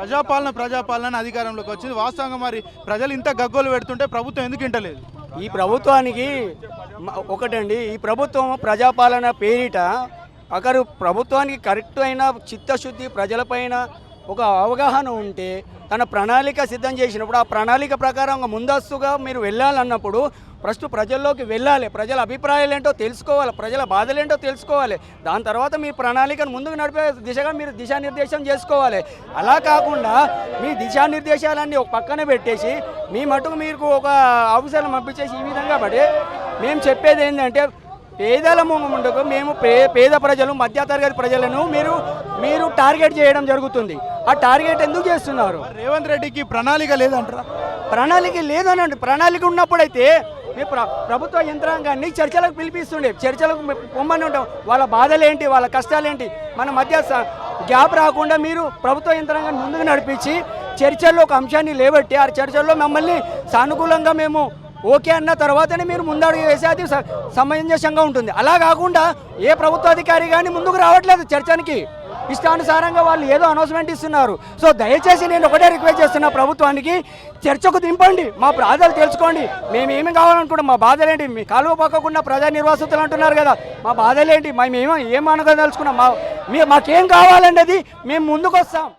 ప్రజాపాలన ప్రజాపాలన అధికారంలోకి వచ్చింది. వాస్తవంగా మరి ప్రజలు ఇంత గగ్గోలు పెడుతుంటే ప్రభుత్వం ఎందుకు ఇంటలేదు? ఈ ప్రభుత్వానికి ఒకటండి. ఈ ప్రభుత్వం ప్రజాపాలన పేరిట ఒకరు ప్రభుత్వానికి కరెక్ట్ అయిన చిత్తశుద్ధి ప్రజలపైన ఒక అవగాహన ఉంటే తన ప్రణాళిక సిద్ధం చేసినప్పుడు ఆ ప్రణాళిక ప్రకారం ముందస్తుగా మీరు వెళ్ళాలన్నప్పుడు ఫస్ట్ ప్రజల్లోకి వెళ్ళాలి. ప్రజల అభిప్రాయాలు ఏంటో తెలుసుకోవాలి. ప్రజల బాధలు ఏంటో తెలుసుకోవాలి. దాని తర్వాత మీ ప్రణాళికను ముందుకు నడిపే దిశగా మీరు దిశానిర్దేశం చేసుకోవాలి. అలా కాకుండా మీ దిశానిర్దేశాలన్నీ ఒక పక్కన పెట్టేసి మీ మటుకు మీకు ఒక అవసరం పంపించేసి ఈ విధంగా పడి మేము చెప్పేది ఏంటంటే పేదల ముందుకు మేము పే పేద ప్రజలు మధ్యతరగతి ప్రజలను మీరు మీరు టార్గెట్ చేయడం జరుగుతుంది. ఆ టార్గెట్ ఎందుకు చేస్తున్నారు? రేవంత్ రెడ్డికి ప్రణాళిక లేదంటారా? ప్రణాళిక లేదనండి. ప్రణాళిక ఉన్నప్పుడైతే మీ ప్ర ప్రభుత్వ యంత్రాంగాన్ని చర్చలకు పిలిపిస్తుండే. చర్చలకు పొమ్మని ఉంటాం. వాళ్ళ బాధలేంటి? వాళ్ళ కష్టాలేంటి? మన మధ్య గ్యాప్ రాకుండా మీరు ప్రభుత్వ యంత్రాంగాన్ని ముందుకు నడిపించి చర్చల్లో ఒక అంశాన్ని లేబట్టి ఆ చర్చల్లో మమ్మల్ని సానుకూలంగా మేము ఓకే అన్న తర్వాతనే మీరు ముందడుగు వేసే అది స- సమంజసంగా ఉంటుంది. అలా కాకుండా ఏ ప్రభుత్వ అధికారి కానీ ముందుకు రావట్లేదు చర్చనికి. ఇష్టానుసారంగా వాళ్ళు ఏదో అనౌన్స్మెంట్ ఇస్తున్నారు. సో దయచేసి నేను ఒకటే రిక్వెస్ట్ చేస్తున్నా ప్రభుత్వానికి చర్చకు దింపండి. మా బాధలు తెలుసుకోండి. మేము ఏమి కావాలనుకుంటాం మా బాధలేంటి? మీ కాలువ పక్కకున్న ప్రజా నిర్వాసితులు అంటున్నారు కదా. మా బాధలేంటి? మేము ఏమో ఏం అనగదలుచుకున్నాం మా మీ మాకేం కావాలన్నది మేము ముందుకు వస్తాం